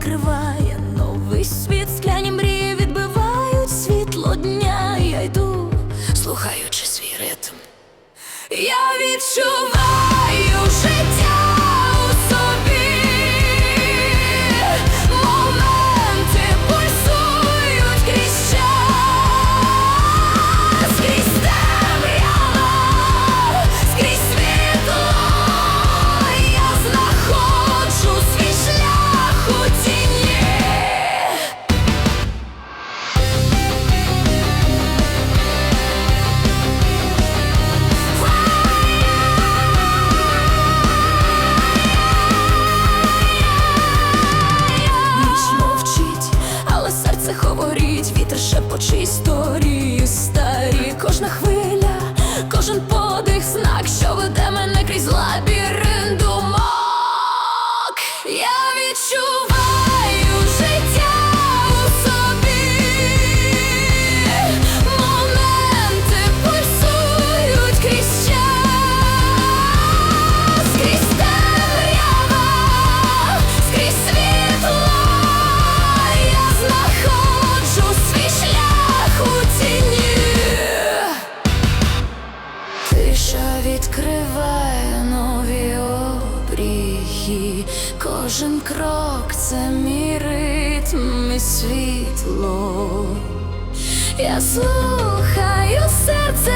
відкриває новий світ, скляні мрії відбивають світло дня. Я йду, слухаючи свій ритм. Я відчуваю життя старі, кожна хвиля, кожен подих, знак, що веде мене крізь лабі. Кожен крок це мій ритм і світло. Я слухаю серце.